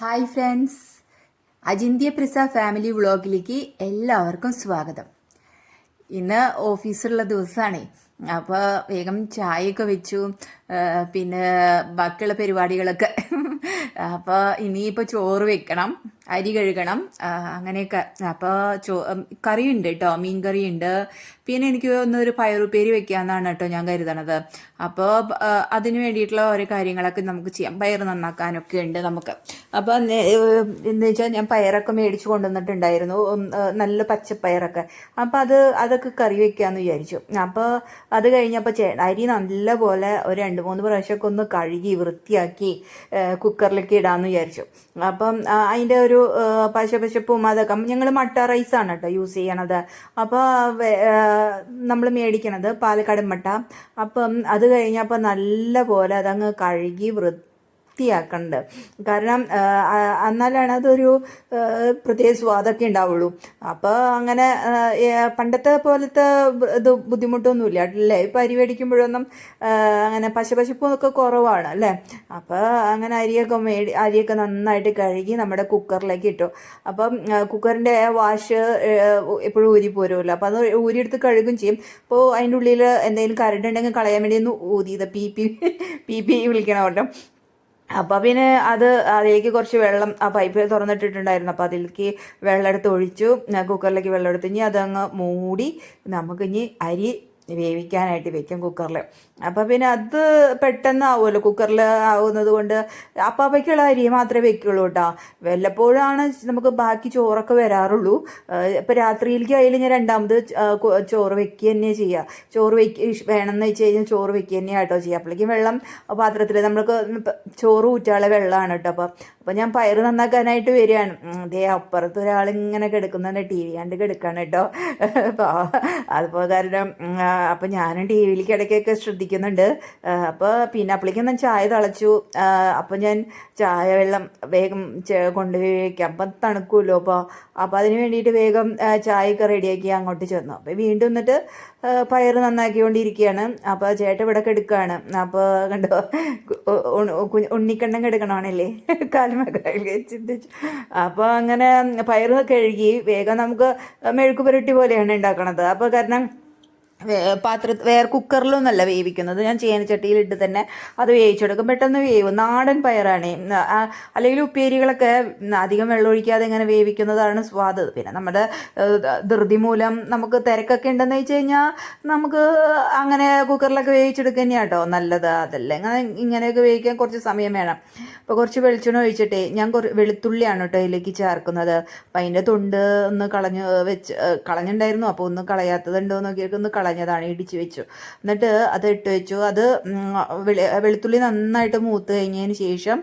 Hi friends. Ajinthya Prisa family വ്ളോഗിലേക്ക് എല്ലാവർക്കും സ്വാഗതം. ഇന്ന് ഓഫീസുള്ള ദിവസമാണേ അപ്പോൾ വേഗം ചായയൊക്കെ വെച്ചു പിന്നെ ബാക്കിയുള്ള പരിപാടികളൊക്കെ. അപ്പോൾ ഇനിയിപ്പോൾ ചോറ് വെക്കണം. അരി കഴുകണം. അങ്ങനെയൊക്കെ. അപ്പോൾ ചോ കറിയുണ്ട് കേട്ടോ മീൻ കറിയുണ്ട് പിന്നെ എനിക്ക് ഒന്ന് ഒരു പയറുപ്പേരി വെക്കാമെന്നാണ് കേട്ടോ ഞാൻ കരുതണത്. അപ്പോൾ അതിന് വേണ്ടിയിട്ടുള്ള ഓരോ കാര്യങ്ങളൊക്കെ നമുക്ക് ചെയ്യാം. പയർ നന്നാക്കാനൊക്കെ ഉണ്ട് നമുക്ക്. അപ്പോൾ എന്ന് വെച്ചാൽ ഞാൻ പയറൊക്കെ മേടിച്ച് കൊണ്ടുവന്നിട്ടുണ്ടായിരുന്നു. നല്ല പച്ചപ്പയറൊക്കെ. അപ്പോൾ അത് അതൊക്കെ കറി വെക്കാമെന്ന് വിചാരിച്ചു. അപ്പോൾ അത് കഴിഞ്ഞപ്പോൾ ചേ അരി നല്ലപോലെ ഒരു രണ്ട് മൂന്ന് പ്രാവശ്യമൊക്കെ ഒന്ന് കഴുകി വൃത്തിയാക്കി കുക്കറിലേക്ക് ഇടാമെന്ന് വിചാരിച്ചു. അപ്പം അതിന്റെ ഒരു ആ, പശപശപ്പും അതൊക്കെ ഞങ്ങൾ മട്ട റൈസാണ് കേട്ടോ യൂസ് ചെയ്യണത്. അപ്പോൾ നമ്മൾ മേടിക്കണത് പാലക്കാടൻ മട്ട. അപ്പം അത് കഴിഞ്ഞപ്പോൾ നല്ല പോലെ അതങ്ങ് കഴുകി വൃത്തിയാക്കണ്ട്. കാരണം എന്നാലാണ് അതൊരു പ്രത്യേക സ്വാദൊക്കെ ഉണ്ടാവുള്ളൂ. അപ്പോൾ അങ്ങനെ പണ്ടത്തെ പോലത്തെ ഇത് ബുദ്ധിമുട്ടൊന്നുമില്ല. അല്ലേ? ഇപ്പം അരി മേടിക്കുമ്പോഴൊന്നും അങ്ങനെ പശപശപ്പൊക്കെ കുറവാണ് അല്ലേ? അപ്പോൾ അങ്ങനെ അരിയൊക്കെ മേടി അരിയൊക്കെ നന്നായിട്ട് കഴുകി നമ്മുടെ കുക്കറിലേക്ക് ഇട്ടു. അപ്പം കുക്കറിന്റെ വാഷ് എപ്പോഴും ഊരി പോരുമല്ലോ. അപ്പോൾ അത് ഊരിയെടുത്ത് കഴുകും ചെയ്യും. അപ്പോൾ അതിന്റെ ഉള്ളിൽ എന്തെങ്കിലും കരടുണ്ടെങ്കിൽ കളയാൻ വേണ്ടി ഒന്ന് ഊതിയത് പി പി പി പി വിളിക്കണം കേട്ടോ അപ്പോൾ പിന്നെ അത് അതിലേക്ക് കുറച്ച് വെള്ളം ആ പൈപ്പ് തുറന്നിട്ടിട്ടുണ്ടായിരുന്നു. അപ്പോൾ അതിലേക്ക് വെള്ളം എടുത്ത് ഒഴിച്ചു കുക്കറിലേക്ക് വെള്ളം എടുത്ത് ഇനി അതങ്ങ് മൂടി നമുക്ക് ഇനി അരി വേവിക്കാനായിട്ട് വെക്കും കുക്കറിൽ അപ്പോൾ പിന്നെ അത് പെട്ടെന്ന് ആവുമല്ലോ കുക്കറിൽ ആവുന്നത് കൊണ്ട്. അപ്പാപ്പയ്ക്കുള്ള അരി മാത്രമേ വെക്കുള്ളൂ കേട്ടോ വല്ലപ്പോഴാണ് നമുക്ക് ബാക്കി ചോറൊക്കെ വരാറുള്ളൂ. ഇപ്പോൾ രാത്രിയിലേക്ക് ആയാലും ഞാൻ രണ്ടാമത് ചോറ് വെക്കുക തന്നെ ചെയ്യുക ചോറ് വെക്ക വേണമെന്ന് വെച്ച് കഴിഞ്ഞാൽ ചോറ് വെക്കുക തന്നെയാണ് കേട്ടോ ചെയ്യുക അപ്പോഴേക്കും വെള്ളം പാത്രത്തിൽ നമ്മൾക്ക് ചോറ് ഊറ്റാനുള്ള വെള്ളമാണ് കേട്ടോ അപ്പോൾ അപ്പോൾ ഞാൻ പയറ് നന്നാക്കാനായിട്ട് വരികയാണ്. അതേ അപ്പുറത്ത് ഒരാൾ ഇങ്ങനെ കിടക്കുന്നുണ്ട്. ടി വി കണ്ട് കിടക്കാണ് കേട്ടോ. അപ്പോൾ അതിപ്പോൾ കാരണം അപ്പം അപ്പോൾ ഞാനും ടി വിയിലേക്ക് ഇടയ്ക്കൊക്കെ ശ്രദ്ധിക്കുന്നുണ്ട്. അപ്പോൾ പിന്നെ അപ്പോഴേക്കും ഞാൻ ചായ തിളച്ചു. അപ്പം അപ്പോൾ ഞാൻ ചായ വെള്ളം വേഗം കൊണ്ടുപോയി വയ്ക്കാം അപ്പം തണുക്കുമല്ലോ. അപ്പോൾ അപ്പോൾ അതിന് വേണ്ടിയിട്ട് വേഗം ചായയൊക്കെ റെഡിയാക്കി അങ്ങോട്ട് ചെന്നു. അപ്പോൾ വീണ്ടും എന്നിട്ട് ആ, പയറ് നന്നാക്കിക്കൊണ്ടിരിക്കുകയാണ് അപ്പോൾ ചേട്ടൻ ഇവിടെ കെടുക്കുകയാണ് അപ്പോൾ കണ്ടോ ഉണ്ണിക്കണ്ണം കെടുക്കണമാണല്ലേ? ചിന്തിച്ചു. അപ്പോൾ അങ്ങനെ പയറ് കഴുകി വേഗം നമുക്ക് മെഴുക്ക് പുരട്ടി പോലെയാണ് ഉണ്ടാക്കണത്. അപ്പോൾ കാരണം പാത്ര വേറെ കുക്കറിലൊന്നല്ല വേവിക്കുന്നത്. ഞാൻ ചേനച്ചട്ടിയിലിട്ട് തന്നെ അത് വേവിച്ചെടുക്കും പെട്ടെന്ന് വേവും. നാടൻ പയറാണ്. അല്ലെങ്കിൽ ഉപ്പേരികളൊക്കെ അധികം വെള്ളമൊഴിക്കാതെ ഇങ്ങനെ വേവിക്കുന്നതാണ് സ്വാദ്. പിന്നെ നമ്മുടെ ധൃതി മൂലം നമുക്ക് തിരക്കൊക്കെ ഉണ്ടെന്ന് വെച്ച് കഴിഞ്ഞാൽ നമുക്ക് അങ്ങനെ കുക്കറിലൊക്കെ വേവിച്ചെടുക്കുക തന്നെയാണ് കേട്ടോ നല്ലത്. അതല്ല ഇങ്ങനെ ഇങ്ങനെയൊക്കെ വേവിക്കാൻ കുറച്ച് സമയം വേണം. അപ്പോൾ കുറച്ച് വെളിച്ചെണ്ണ ഒഴിച്ചിട്ടേ ഞാൻ കുറച്ച് വെളുത്തുള്ളിയാണ് കേട്ടോ ഇതിലേക്ക് ചേർക്കുന്നത്. അപ്പം അതിന്റെ തൊണ്ട് ഒന്ന് കളഞ്ഞ് വെച്ച് കളഞ്ഞിട്ടുണ്ടായിരുന്നു അപ്പോൾ ഒന്ന് കളയാത്തതുണ്ടോ എന്നൊക്കെ ഒന്ന് ഒന്ന് കളഞ്ഞതാണ് ഇടിച്ചു വെച്ചു. എന്നിട്ട് അത് ഇട്ട് വെച്ചു. അത് വെളുത്തുള്ളി നന്നായിട്ട് മൂത്ത് കഴിഞ്ഞതിന് ശേഷം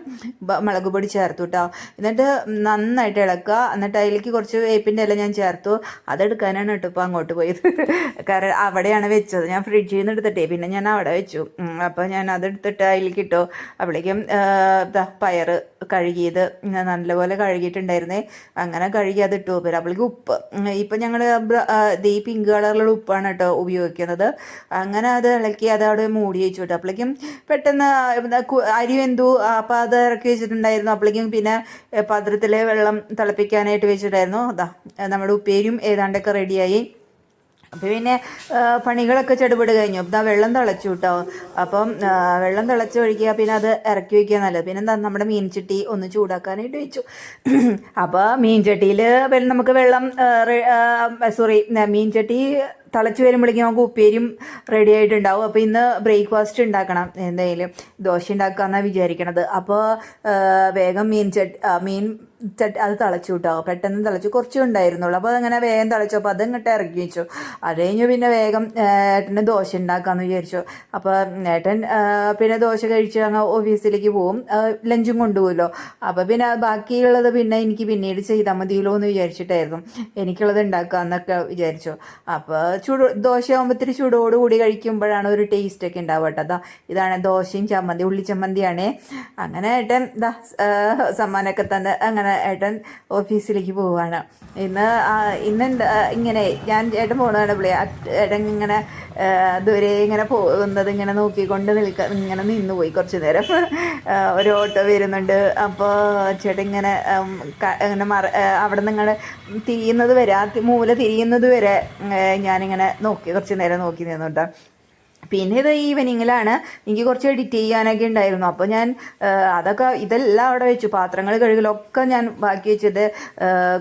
മുളക് പൊടി ചേർത്തു കേട്ടോ എന്നിട്ട് നന്നായിട്ട് ഇളക്കുക. എന്നിട്ട് അതിലേക്ക് കുറച്ച് വേപ്പിന്റെ ഇല ഞാൻ ചേർത്തു. അതെടുക്കാനാണ് കേട്ടോ ഇപ്പോൾ അങ്ങോട്ട് പോയത്. കാരണം അവിടെയാണ് വെച്ചത്. ഞാൻ ഫ്രിഡ്ജിൽ നിന്ന് എടുത്തിട്ടേ. പിന്നെ ഞാൻ അവിടെ വെച്ചു. അപ്പോൾ ഞാൻ അതെടുത്തിട്ട് അതിലേക്ക് ഇട്ടു. അപ്പോഴേക്കും പയർ കഴുകിയത് നല്ലപോലെ കഴുകിയിട്ടുണ്ടായിരുന്നേ. അങ്ങനെ കഴുകി അത് ഇട്ടു. പിന്നെ അപ്പോഴേക്കും ഉപ്പ്. ഇപ്പം ഞങ്ങൾ ഈ പിങ്ക് കളറിലുള്ള ഉപ്പാണ് കേട്ടോ ഉപയോഗിക്കുന്നത്. അങ്ങനെ അത് ഇളക്കി അത് അവിടെ മൂടി വെച്ചു കേട്ടോ. അപ്പോഴേക്കും പെട്ടെന്ന് എന്താ അരി വെന്തു. അപ്പം അത് ഇറക്കി വെച്ചിട്ടുണ്ടായിരുന്നു. അപ്പോഴേക്കും പിന്നെ പാത്രത്തിലെ വെള്ളം തിളപ്പിക്കാനായിട്ട് വെച്ചിട്ടുണ്ടായിരുന്നു അതാ നമ്മുടെ ഉപ്പേരിയും ഏതാണ്ടൊക്കെ റെഡിയായി അപ്പോൾ പിന്നെ പണികളൊക്കെ ചെടുപെട് കഴിഞ്ഞു. ഇതാ വെള്ളം തിളച്ചു കേട്ടോ അപ്പം വെള്ളം തിളച്ച് ഒഴിക്കുക പിന്നെ അത് ഇറക്കി വയ്ക്കുക നല്ലത്. പിന്നെ എന്താ നമ്മുടെ മീൻചട്ടി ഒന്ന് ചൂടാക്കാനായിട്ട് വെച്ചു. അപ്പോൾ മീൻചട്ടിയിൽ നമുക്ക് വെള്ളം സോറി മീൻചട്ടി തിളച്ച് വരുമ്പോഴേക്കും നമുക്ക് ഉപ്പേരിയും റെഡി ആയിട്ടുണ്ടാവും. അപ്പോൾ ഇന്ന് ബ്രേക്ക്ഫാസ്റ്റ് ഉണ്ടാക്കണം. എന്തായാലും ദോശ ഉണ്ടാക്കുക എന്നാണ് വിചാരിക്കണത്. അപ്പോൾ വേഗം മീൻ ചട്ടി മീൻ ചട്ടി അത് തിളച്ചു കിട്ടാവും പെട്ടെന്ന് തിളച്ചു കുറച്ചേ ഉണ്ടായിരുന്നുള്ളൂ. അപ്പോൾ അതങ്ങനെ വേഗം തിളച്ചു. അപ്പോൾ അതങ്ങോട്ട് ഇറക്കി വെച്ചു. അത് കഴിഞ്ഞു പിന്നെ വേഗം ഏട്ടന്റെ ദോശ ഉണ്ടാക്കാമെന്ന് വിചാരിച്ചു. അപ്പോൾ ഏട്ടൻ പിന്നെ ദോശ കഴിച്ച് അങ്ങ് ഓഫീസിലേക്ക് ആ, ലഞ്ചും കൊണ്ടുപോകുമല്ലോ അപ്പോൾ പിന്നെ ബാക്കിയുള്ളത് പിന്നെ എനിക്ക് പിന്നീട് ചെയ്താൽ മതിയല്ലോ എന്ന് വിചാരിച്ചിട്ടായിരുന്നു. എനിക്കുള്ളത് ഉണ്ടാക്കാമെന്നൊക്കെ വിചാരിച്ചു. അപ്പോൾ ചൂട് ദോശയാകുമ്പോൾ ഇത്തിരി ചൂടോടുകൂടി കഴിക്കുമ്പോഴാണ് ഒരു ടേസ്റ്റ് ഒക്കെ ഉണ്ടാവുക കേട്ടോ. അതാ ഇതാണ് ദോശയും ചമ്മന്തി ഉള്ളി ചമ്മന്തിയാണ്. അങ്ങനെ ഏട്ടൻ ഇതാ സമ്മാനമൊക്കെ തന്നെ അങ്ങനെ ഏട്ടൻ ഓഫീസിലേക്ക് പോവുകയാണ്. ഇന്ന് ഇന്ന് ഇങ്ങനെ ഞാൻ ഏട്ടൻ പോകണതാണ് പിള്ളേ. ഏട്ടൻ ഇങ്ങനെ ദൂരെ ഇങ്ങനെ പോകുന്നത് ഇങ്ങനെ നോക്കിക്കൊണ്ട് നിൽക്ക ഇങ്ങനെ നിന്ന് പോയി കുറച്ച് നേരം. ഒരു ഓട്ടോ വരുന്നുണ്ട്. അപ്പോൾ ചേട്ടൻ ഇങ്ങനെ ഇങ്ങനെ മറ അവിടെ ഇങ്ങനെ തിരിയുന്നത് വരെ മൂല തിരിയുന്നത് വരെ ഏ, ഞാനിങ്ങനെ നോക്കി കുറച്ച് നേരം നോക്കി നിന്നുട്ടോ. പിന്നെ ഇത് ഈവനിങ്ങിലാണ് എനിക്ക് കുറച്ച് എഡിറ്റ് ചെയ്യാനൊക്കെ ഉണ്ടായിരുന്നു. അപ്പോൾ ഞാൻ അതൊക്കെ ഇതെല്ലാം അവിടെ വെച്ചു. പാത്രങ്ങൾ കഴുകലൊക്കെ ഞാൻ ബാക്കി വെച്ചത്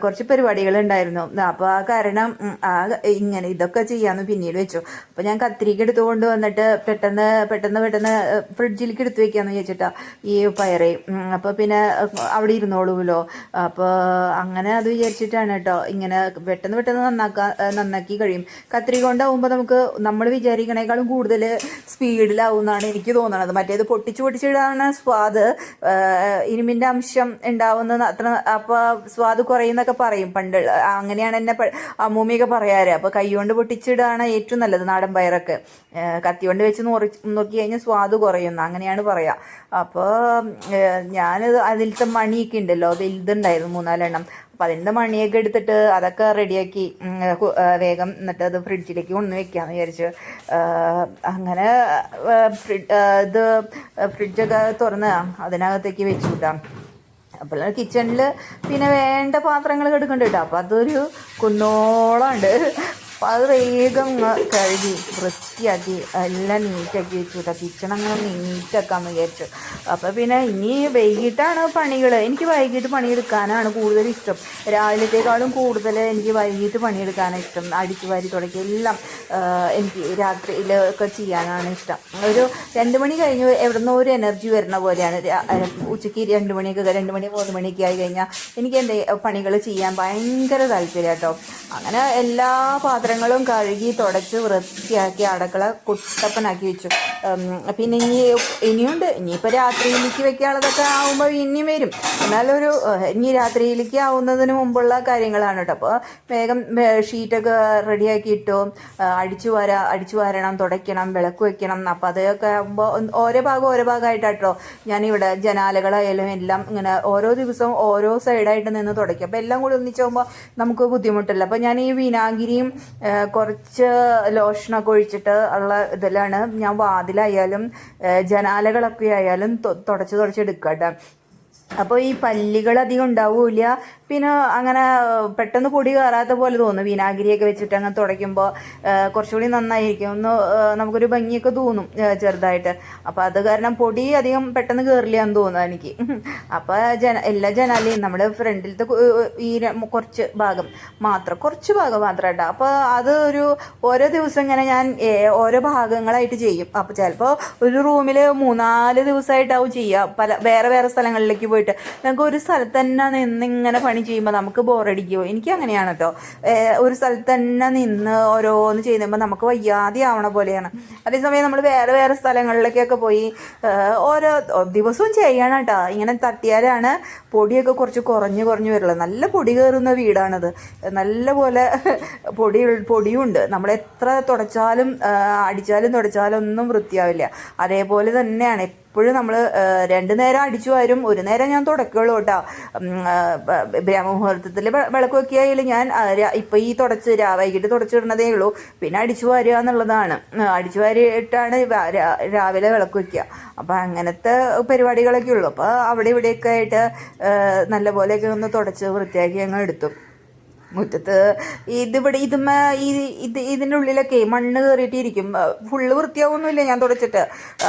കുറച്ച് പരിപാടികൾ ഉണ്ടായിരുന്നു അപ്പോൾ ആ കാരണം ആ ഇങ്ങനെ ഇതൊക്കെ ചെയ്യാമെന്ന് പിന്നീട് വെച്ചു. അപ്പോൾ ഞാൻ കത്തിരിക്ക എടുത്തു കൊണ്ട് വന്നിട്ട് പെട്ടെന്ന് പെട്ടെന്ന് പെട്ടെന്ന് ഫ്രിഡ്ജിലേക്ക് എടുത്തു വെക്കാമെന്ന് വിചാരിച്ചിട്ടാ ഈ പയറേ അപ്പോൾ പിന്നെ അവിടെ ഇരുന്നോളൂല്ലോ അപ്പോൾ അങ്ങനെ അത് വിചാരിച്ചിട്ടാണ് കേട്ടോ. ഇങ്ങനെ പെട്ടെന്ന് പെട്ടെന്ന് നന്നാക്കാൻ നന്നാക്കി കഴിയും. കത്രിക കൊണ്ടാവുമ്പോൾ നമുക്ക് നമ്മൾ വിചാരിക്കണേക്കാളും കൂടുതൽ സ്പീഡിലാവും എന്നാണ് എനിക്ക് തോന്നുന്നത് മറ്റേത് പൊട്ടിച്ച് പൊട്ടിച്ചിടാണ് സ്വാദ്. ഇരുമിന്റെ അംശം ഉണ്ടാവുന്ന അത്ര അപ്പോൾ സ്വാദ് കുറയുന്നൊക്കെ പറയും പണ്ട്. അങ്ങനെയാണ് എന്നെ അമ്മൂമ്മയൊക്കെ പറയാറ്. അപ്പോൾ കൈകൊണ്ട് പൊട്ടിച്ചിടാണ് ഏറ്റവും നല്ലത് നാടൻ പയറൊക്കെ. ആ, കത്തി കൊണ്ട് വെച്ച് നോറി നോക്കി കഴിഞ്ഞാൽ സ്വാദ് കുറയുന്നു. അങ്ങനെയാണ് പറയുക അപ്പോൾ ഞാനത് അതിലത്തെ മണിയൊക്കെ ഉണ്ടല്ലോ വലുതുണ്ടായിരുന്നു മൂന്നാലെണ്ണം. അപ്പം അതിന്റെ മണിയൊക്കെ എടുത്തിട്ട് അതൊക്കെ റെഡിയാക്കി വേഗം എന്നിട്ട് അത് ഫ്രിഡ്ജിലേക്ക് കൊണ്ടു വെക്കാമെന്ന് വിചാരിച്ചു. അങ്ങനെ ഇത് ഫ്രിഡ്ജൊക്കെ തുറന്ന് അതിനകത്തേക്ക് വെച്ചു വിട്ടാം അപ്പോൾ കിച്ചണിൽ പിന്നെ വേണ്ട പാത്രങ്ങൾ എടുക്കണ്ട കേട്ടോ അപ്പോൾ അതൊരു കുന്നോളം ഉണ്ട് അപ്പോൾ വേഗം കഴുകി വൃത്തിയാക്കി എല്ലാം നീറ്റാക്കി വെച്ചു കേട്ടോ. കിച്ചൺ അങ്ങനെ നീറ്റാക്കാമെന്ന് വിചാരിച്ചു. അപ്പോൾ പിന്നെ ഇനി വൈകിട്ടാണ് പണികൾ എനിക്ക് വൈകിട്ട് പണിയെടുക്കാനാണ് കൂടുതൽ ഇഷ്ടം. രാവിലത്തേക്കാളും കൂടുതൽ എനിക്ക് വൈകിട്ട് പണിയെടുക്കാനാണ് ഇഷ്ടം. അടിച്ചു വാരി തുടക്കി എല്ലാം എനിക്ക് രാത്രിയിലൊക്കെ ചെയ്യാനാണ് ഇഷ്ടം. ഒരു രണ്ട് മണി കഴിഞ്ഞ് എവിടെ നിന്നോ ഒരു എനർജി വരുന്ന പോലെയാണ്. ഉച്ചയ്ക്ക് രണ്ട് മണിയൊക്കെ രണ്ട് മണി മൂന്ന് മണിയൊക്കെ ആയി കഴിഞ്ഞാൽ എനിക്ക് എന്റെ പണികൾ ചെയ്യാൻ ഭയങ്കര താല്പര്യം കേട്ടോ അങ്ങനെ എല്ലാ പാത്രങ്ങളും കഴുകി തുടച്ച് വൃത്തിയാക്കി അടക്കള കുട്ടപ്പനാക്കി വെച്ചു. പിന്നെ ഇനി ഇനിയുണ്ട്. ഇനിയിപ്പോൾ രാത്രിയിലേക്ക് വെക്കാനുള്ളതൊക്കെ ആവുമ്പോൾ ഇനിയും വരും. എന്നാലൊരു ഇനി രാത്രിയിലേക്ക് ആവുന്നതിന് മുമ്പുള്ള കാര്യങ്ങളാണ് കേട്ടോ. അപ്പോൾ വേഗം ഷീറ്റൊക്കെ റെഡിയാക്കി ഇട്ടു. അടിച്ചു വര അടിച്ചു വരണം തുടയ്ക്കണം വിളക്ക് വെക്കണം. അപ്പോൾ അതൊക്കെ ആകുമ്പോൾ ഓരോ ഭാഗം ഓരോ ഭാഗമായിട്ടാട്ടോ ഞാനിവിടെ ജനാലകളായാലും എല്ലാം ഇങ്ങനെ ഓരോ ദിവസവും ഓരോ സൈഡായിട്ട് നിന്ന് തുടയ്ക്കും. അപ്പോൾ എല്ലാം കൂടി ഒന്നിച്ചാകുമ്പോൾ നമുക്ക് ബുദ്ധിമുട്ടില്ല. അപ്പോൾ ഞാൻ ഈ വിനാഗിരിയും കുറച്ച് ലോഷനൊക്കെ ഒഴിച്ചിട്ട് ഉള്ള ഇതിലാണ്. ഞാൻ വാതിലായാലും ജനാലകളൊക്കെ ആയാലും തുടച്ച് തുടച്ച് എടുക്കുക കേട്ടോ അപ്പോൾ ഈ പല്ലികൾ അധികം ഉണ്ടാവില്ല പിന്നെ അങ്ങനെ പെട്ടെന്ന് പൊടി കയറാത്ത പോലെ തോന്നും. വിനാഗിരിയൊക്കെ വെച്ചിട്ട് അങ്ങനെ തുടയ്ക്കുമ്പോൾ കുറച്ചുകൂടി നന്നായിരിക്കും. ഒന്ന് നമുക്കൊരു ഭംഗിയൊക്കെ തോന്നും ചെറുതായിട്ട്. അപ്പോൾ അത് കാരണം പൊടി അധികം പെട്ടെന്ന് കയറില്ല എന്ന് തോന്നുന്നു എനിക്ക്. അപ്പോൾ ജന എല്ലാ ജനാലയും നമ്മുടെ ഫ്രണ്ടിലത്തെ ഈ കുറച്ച് ഭാഗം മാത്രം കുറച്ച് ഭാഗം മാത്രം കേട്ടോ അപ്പോൾ അത് ഒരു ഓരോ ദിവസം ഇങ്ങനെ ഞാൻ ഓരോ ഭാഗങ്ങളായിട്ട് ചെയ്യും. അപ്പോൾ ചിലപ്പോൾ ഒരു റൂമിൽ മൂന്നാൽ ദിവസമായിട്ടാവും ചെയ്യുക പല വേറെ വേറെ സ്ഥലങ്ങളിലേക്ക് പോയിട്ട്. നമുക്ക് ഒരു സ്ഥലത്ത് തന്നെ നിന്ന് ഇങ്ങനെ പണി ചെയ്യുമ്പോൾ നമുക്ക് ബോറടിക്കുമോ എനിക്ക് അങ്ങനെയാണ് കേട്ടോ ഒരു സ്ഥലത്ത് തന്നെ നിന്ന് ഓരോന്ന് ചെയ്യുമ്പോൾ നമുക്ക് വയ്യാതെ ആവണ പോലെയാണ്. അതേസമയം നമ്മൾ വേറെ വേറെ സ്ഥലങ്ങളിലേക്കൊക്കെ പോയി ഓരോ ദിവസവും ചെയ്യണം കേട്ടോ ഇങ്ങനെ തട്ടിയാലാണ് പൊടിയൊക്കെ കുറച്ച് കുറഞ്ഞ് കുറഞ്ഞ് വരുള്ളൂ നല്ല പൊടി കയറുന്ന വീടാണത്. നല്ല പോലെ പൊടി പൊടിയുണ്ട്. നമ്മൾ എത്ര തുടച്ചാലും അടിച്ചാലും തുടച്ചാലും ഒന്നും വൃത്തിയാവില്ല. അതേപോലെ തന്നെയാണ്. എപ്പോഴും നമ്മൾ രണ്ട് നേരം അടിച്ചു വരും ഒരു നേരം ഞാൻ തുടക്കുള്ളൂ കേട്ടോ. ബ്രഹ്മമുഹൂർത്തത്തിൽ വിളക്ക് വെക്കിയായാലും ഞാൻ ഇപ്പം ഈ തുടച്ച് വൈകിട്ട് തുടച്ചിടുന്നതേ ഉള്ളൂ. പിന്നെ അടിച്ചു വാരുക എന്നുള്ളതാണ്. അടിച്ചു വാരിയിട്ടാണ് രാവിലെ വിളക്ക് വെക്കുക. അപ്പം അങ്ങനത്തെ പരിപാടികളൊക്കെ ഉള്ളൂ. അപ്പോൾ അവിടെ ഇവിടെയൊക്കെ ആയിട്ട് നല്ല നല്ലപോലെയൊക്കെ ഒന്ന് തുടച്ച് വൃത്തിയാക്കി അങ്ങ് എടുത്തു. മുറ്റത്ത് ഇതിവിടെ ഇതുമ ഈ ഇത് ഇതിന്റെ ഉള്ളിലൊക്കെ മണ്ണ് കയറിയിട്ടിരിക്കും ഫുള്ള് വൃത്തിയാവുന്നില്ല ഞാൻ തുടച്ചിട്ട്.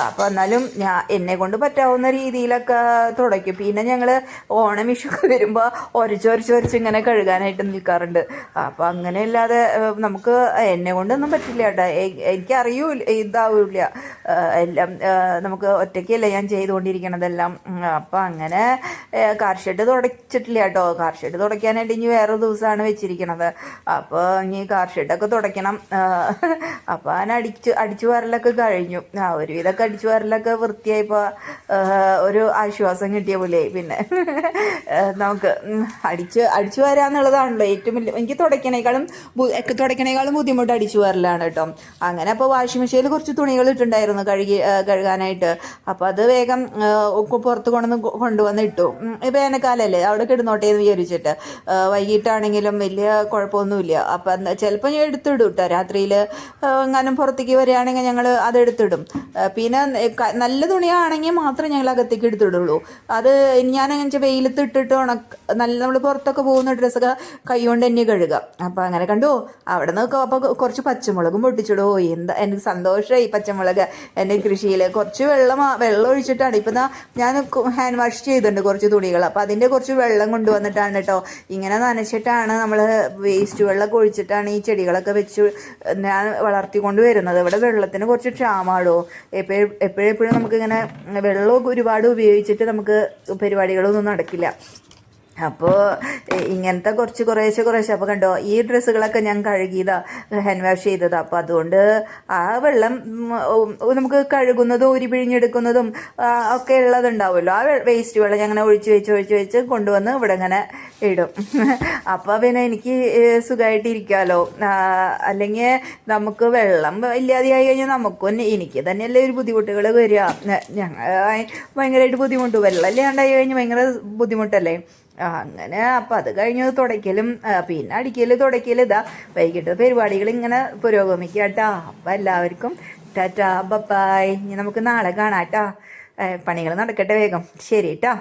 അപ്പം എന്നാലും ഞാൻ എന്നെ കൊണ്ട് പറ്റാവുന്ന രീതിയിലൊക്കെ തുടയ്ക്കും. പിന്നെ ഞങ്ങൾ ഓണം വിഷുക്കെ വരുമ്പോൾ ഒരച്ചൊരച്ചൊരച്ച് ഇങ്ങനെ കഴുകാനായിട്ട് നിൽക്കാറുണ്ട്. അപ്പം അങ്ങനെ അല്ലാതെ നമുക്ക് എന്നെ കൊണ്ടൊന്നും പറ്റില്ല കേട്ടോ. എനിക്കറിയൂ ഇതാവില്ല. എല്ലാം നമുക്ക് ഒറ്റയ്ക്കല്ല ഞാൻ ചെയ്തുകൊണ്ടിരിക്കണതെല്ലാം. അപ്പം അങ്ങനെ കാർ ഷെഡ് തുടച്ചിട്ടില്ല കേട്ടോ. കാർ ഷെഡ് തുടയ്ക്കാനായിട്ട് ഇനി വേറെ ദിവസമാണ് വെച്ച് വെച്ചിരിക്കണത്. അപ്പോൾ ഇനി കാർ ഷെഡൊക്കെ തുടയ്ക്കണം. അപ്പോൾ ഞാൻ അടിച്ച് അടിച്ചു വാരലൊക്കെ കഴിഞ്ഞു. ആ ഒരുവിധമൊക്കെ അടിച്ചു വാരലൊക്കെ വൃത്തിയായപ്പോൾ ഒരു ആശ്വാസം കിട്ടിയ പോലെ പിന്നെ നമുക്ക് അടിച്ച് അടിച്ചു വരാന്നുള്ളതാണല്ലോ ഏറ്റവും വലിയ എനിക്ക് തുടയ്ക്കണേക്കാളും തുടയ്ക്കണേക്കാളും ബുദ്ധിമുട്ട് അടിച്ചു വരലാണ് കേട്ടോ. അങ്ങനെ അപ്പോൾ വാഷിംഗ് മെഷീനിൽ കുറച്ച് തുണികൾ ഇട്ടുണ്ടായിരുന്നു കഴുകി കഴുകാനായിട്ട്. അപ്പോൾ അത് വേഗം പുറത്ത് കൊണ്ടുവന്ന് കൊണ്ടുവന്ന് ഇട്ടു. വേനൽക്കാലല്ലേ അവിടെ കിടന്നോട്ടെ എന്ന് വിചാരിച്ചിട്ട്. വൈകിട്ടാണെങ്കിലും വലിയ കുഴപ്പമൊന്നുമില്ല. അപ്പം ചിലപ്പോൾ ഞാൻ എടുത്തിടും കേട്ടോ രാത്രിയിൽ എങ്ങാനും പുറത്തേക്ക് വരികയാണെങ്കിൽ ഞങ്ങൾ അത് എടുത്തിടും. പിന്നെ നല്ല തുണിയാണെങ്കിൽ മാത്രമേ ഞങ്ങൾ അകത്തേക്ക് എടുത്തിടുള്ളൂ. അത് ഞാൻ വെച്ചാൽ വെയിലത്ത് ഇട്ടിട്ട് ഉണക്ക നല്ല നമ്മൾ പുറത്തൊക്കെ പോകുന്ന ഡ്രസ്സൊക്കെ കൈകൊണ്ട് തന്നെ കഴുകാം. അപ്പം അങ്ങനെ കണ്ടു അവിടെ നിന്ന് അപ്പോൾ കുറച്ച് പച്ചമുളകും പൊട്ടിച്ചിടോ. എന്താ എനിക്ക് സന്തോഷമായി പച്ചമുളക്. എന്റെ കൃഷിയിൽ കുറച്ച് വെള്ളം വെള്ളം ഒഴിച്ചിട്ടാണ്. ഇപ്പം ഞാൻ ഹാൻഡ് വാഷ് ചെയ്തിട്ടുണ്ട് കുറച്ച് തുണികൾ അപ്പോൾ അതിന്റെ കുറച്ച് വെള്ളം കൊണ്ടുവന്നിട്ടാണ് കേട്ടോ ഇങ്ങനെ നനച്ചിട്ടാണ് നമ്മൾ വേസ്റ്റ് വെള്ളമൊക്കെ ഒഴിച്ചിട്ടാണ് ഈ ചെടികളൊക്കെ വെച്ച് ഞാൻ വളർത്തിക്കൊണ്ട് വരുന്നത്. ഇവിടെ വെള്ളത്തിന് കുറച്ച് ക്ഷാമാടോ എപ്പോഴും എപ്പോഴെപ്പോഴും നമുക്കിങ്ങനെ വെള്ളമൊക്കെ ഒരുപാട് ഉപയോഗിച്ചിട്ട് നമുക്ക് പരിപാടികളൊന്നും നടക്കില്ല. അപ്പോൾ ഇങ്ങനത്തെ കുറച്ച് കുറേശ്ശെ കുറേശ്ശെ. അപ്പോൾ കണ്ടോ ഈ ഡ്രസ്സുകളൊക്കെ ഞാൻ കഴുകിയതാ ഹാൻഡ് വാഷ് ചെയ്തതാ. അപ്പോൾ അതുകൊണ്ട് ആ വെള്ളം നമുക്ക് കഴുകുന്നതും ഉരി പിഴിഞ്ഞെടുക്കുന്നതും ഒക്കെ ഉള്ളതുണ്ടാവുമല്ലോ. ആ വേസ്റ്റ് വെള്ളം ഞാൻ അങ്ങനെ ഒഴിച്ച് വെച്ച് ഒഴിച്ച് വെച്ച് കൊണ്ടുവന്ന് ഇവിടെ ഇങ്ങനെ ഇടും. അപ്പോൾ പിന്നെ എനിക്ക് സുഖമായിട്ടിരിക്കാമല്ലോ അല്ലെങ്കിൽ നമുക്ക് വെള്ളം ഇല്ലാതെയായി കഴിഞ്ഞാൽ നമുക്കും എനിക്ക് തന്നെയല്ലേ ഒരു ബുദ്ധിമുട്ടുകൾ വരിക. ഞങ്ങൾ ഭയങ്കരമായിട്ട് ബുദ്ധിമുട്ട്. വെള്ളം ഇല്ലാണ്ടായി കഴിഞ്ഞാൽ ഭയങ്കര ബുദ്ധിമുട്ടല്ലേ? അങ്ങനെ അപ്പം അത് കഴിഞ്ഞത് തുടയ്ക്കലും പിന്നെ അടിക്കൽ തുടയ്ക്കൽ ഇതാ വൈകിട്ട് പരിപാടികൾ ഇങ്ങനെ പുരോഗമിക്കുക കേട്ടാ അപ്പം എല്ലാവർക്കും ടാറ്റാ ബപ്പായ്. ഇനി നമുക്ക് നാളെ കാണാം കേട്ടാ പണികൾ നടക്കട്ടെ വേഗം. ശരി കേട്ടോ